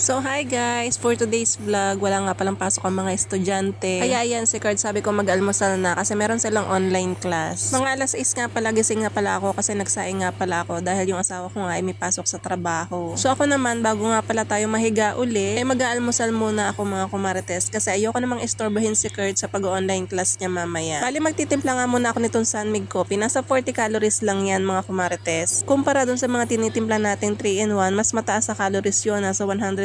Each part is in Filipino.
So hi guys, for today's vlog, wala nga palang pasok ang mga estudyante. Kaya yan, si Card sabi ko mag-almusal na kasi meron silang online class. Mga alas 6 nga pala, gising nga pala ako kasi nagsaing nga pala ako dahil yung asawa ko nga ay may pasok sa trabaho. So ako naman, bago nga pala tayo mahiga uli, eh mag-aalmusal muna ako mga kumarites kasi ayoko namang istorbahin si Kurt sa pag-online class niya mamaya. Bali magtitimpla nga muna ako nitong Sunmig Coffee. Nasa 40 calories lang yan mga kumarites. Kumpara dun sa mga tinitimpla nating 3 in 1, mas mataas sa calories yun, nasa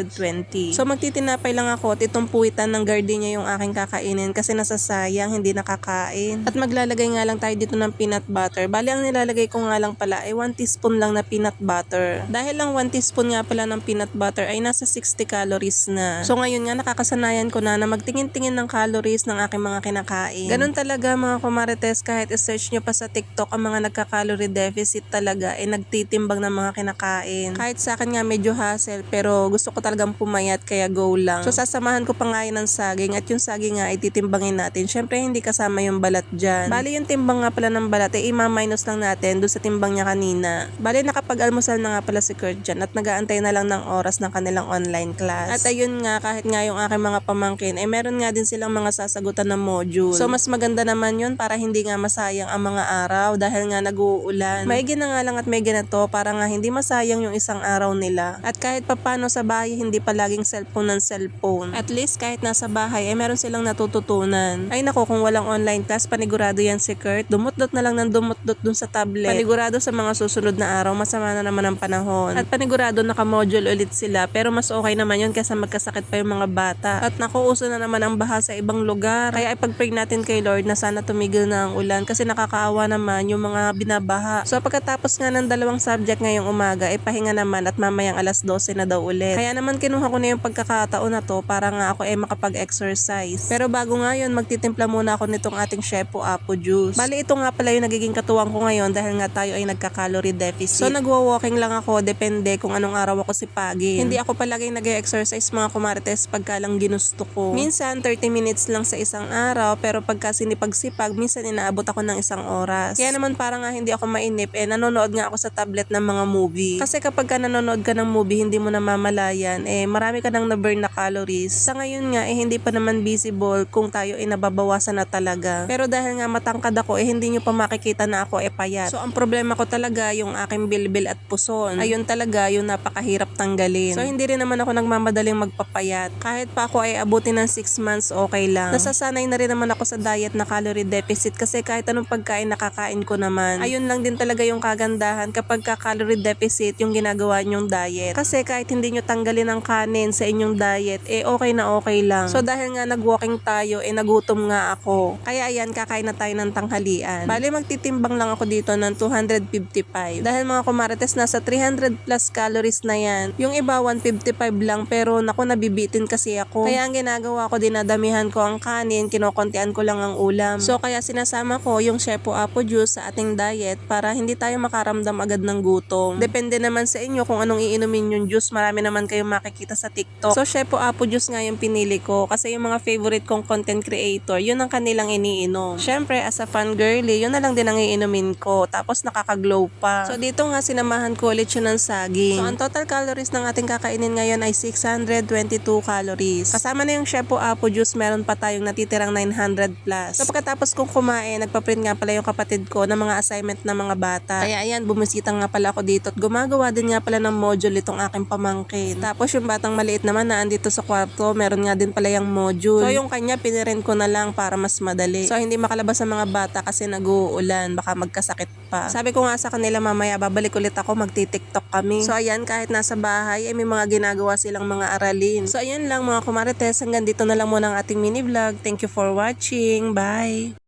120. So magtitinapay lang ako at itong puwitan ng gardenia yung aking kakainin kasi nasasayang, hindi nakakain. At maglalagay nga lang tayo dito ng peanut butter. Bali ang nilalagay ko nga lang pala ay 1 teaspoon lang na peanut butter. Dahil lang 1 teaspoon nga pala ng peanut butter ay nasa 60 calories na. So ngayon nga nakakasanayan ko na na magtingin-tingin ng calories ng aking mga kinakain. Ganun talaga mga kumarites kahit i-search nyo pa sa TikTok ang mga nagka-calorie deficit talaga ay nagtitimbang ng mga kinakain. Kahit sa akin nga medyo hassle pero gusto ko talagang pumayat kaya go lang. So sasamahan ko pa nga ng saging at yung saging nga ay titimbangin natin. Syempre hindi kasama yung balat dyan. Bali yung timbang nga pala ng balat ay ima-minus lang natin doon sa timbang niya kanina. Bali nakapag-almusal na nga pala si Kurt dyan at nagaantay na lang ng oras ng kanilang online class. At ayun nga kahit nga yung aking mga pamangkin ay meron nga din silang mga sasagutan na module. So mas maganda naman yun para hindi nga masayang ang mga araw dahil nga nag-uulan. Maigi na nga lang at may ganito para nga hindi masayang yung isang araw nila. At kahit papano sa bahay hindi palaging cellphone ng cellphone. At least kahit nasa bahay ay meron silang natututunan. Ay nako kung walang online class panigurado yan si Kurt. Dumutdot na lang ng dumutdot dun sa tablet. Panigurado sa mga susunod na araw masama na naman ang panahon. At panigurado naka-module ulit sila pero mas okay naman yun kaysa magkasakit pa yung mga bata. At naku uso na naman ang baha sa ibang lugar. Kaya ipag-pray natin kay Lord na sana tumigil na ang ulan kasi nakakaawa naman yung mga binabaha. So pagkatapos nga ng dalawang subject ngayong umaga, ay pahinga naman at mamayang alas 12 na daw ulit. Kaya naman kinuha ko na yung pagkakataon na to para nga ako ay makapag-exercise. Pero bago nga yun, magtitimpla muna ako nitong ating Shepo Apo Juice. Bali ito nga pala yung nagiging katuwang ko ngayon dahil nga tayo ay nagka-calorie deficit. So nagwa-walking lang ako, depende kung anong araw ako sipagin. Hindi ako palagay nag-exercise mga kumarites pagka lang ginusto ko. Minsan 30 minutes lang sa isang araw pero pagka sinipagsipag, minsan inaabot ako ng isang oras. Kaya naman para nga hindi ako mainip eh nanonood nga ako sa tablet ng mga movie. Kasi kapag ka nanonood ka ng movie, hindi mo namamalayan eh marami ka nang na-burn na calories. Sa ngayon nga eh hindi pa naman visible kung tayo ay nababawasan na talaga. Pero dahil nga matangkad ako eh hindi nyo pa makikita na ako eh payat. So ang problema ko talaga yung aking bilbil at puson. Ayun talaga yung napakahirap tanggalin. So hindi rin naman ako nagmamadaling magpapayat. Kahit pa ako ay abutin ng 6 months okay lang. Nasasanay na rin naman ako sa diet na calorie deficit kasi kahit anong pagkain nakakain ko naman. Ayun lang din talaga yung kagandahan kapag ka calorie deficit yung ginagawa nyong diet. Kasi kahit hindi nyo tanggalin ang kanin sa inyong diet, eh okay na okay lang. So dahil nga nag-walking tayo, eh nagutom nga ako. Kaya ayan, kakain na tayo ng tanghalian. Bali magtitimbang lang ako dito ng 255. Dahil mga kumarites, nasa 300 plus calories na yan. Yung iba 155 lang pero naku nabibitin kasi ako. Kaya ang ginagawa ko, dinadamihan ko ang kanin, kinokontian ko lang ang ulam. So kaya sinasama ko yung Shepo Apo Juice sa ating diet para hindi tayo makaramdam agad ng gutom. Depende naman sa inyo kung anong iinumin yung juice. Marami naman kayong makikita sa TikTok. So Shepo Apo Juice nga yung pinili ko kasi yung mga favorite kong content creator, yun ang kanilang iniinom. Syempre, as a fan girly, yun na lang din ang iinumin ko. Tapos nakaka-glow pa. So dito nga sinamahan ko ulit yun ng saging. So ang total calories ng ating kakainin ngayon ay 622 calories. Kasama na yung Shepo Apo Juice, meron pa tayong natitirang 900 plus. So pagkatapos kong kumain, nagpa-print nga pala yung kapatid ko ng mga assignment ng mga bata. Kaya ayan, bumisita nga pala ako dito at gumagawa din nga pala ng module itong aking pamangkin. Tapos yung batang maliit naman na andito sa kwarto, meron nga din pala yung module. So yung kanya, pinirent ko na lang para mas madali. So hindi makalabas ang mga bata kasi nag-uulan, baka magkasakit pa. Sabi ko nga sa kanila mamaya, babalik ulit ako, magti-tiktok kami. So ayan, kahit nasa bahay, ay may mga ginagawa silang mga aralin. So ayan lang mga kumarites, hanggang dito na lang muna ang ating mini vlog. Thank you for watching. Bye!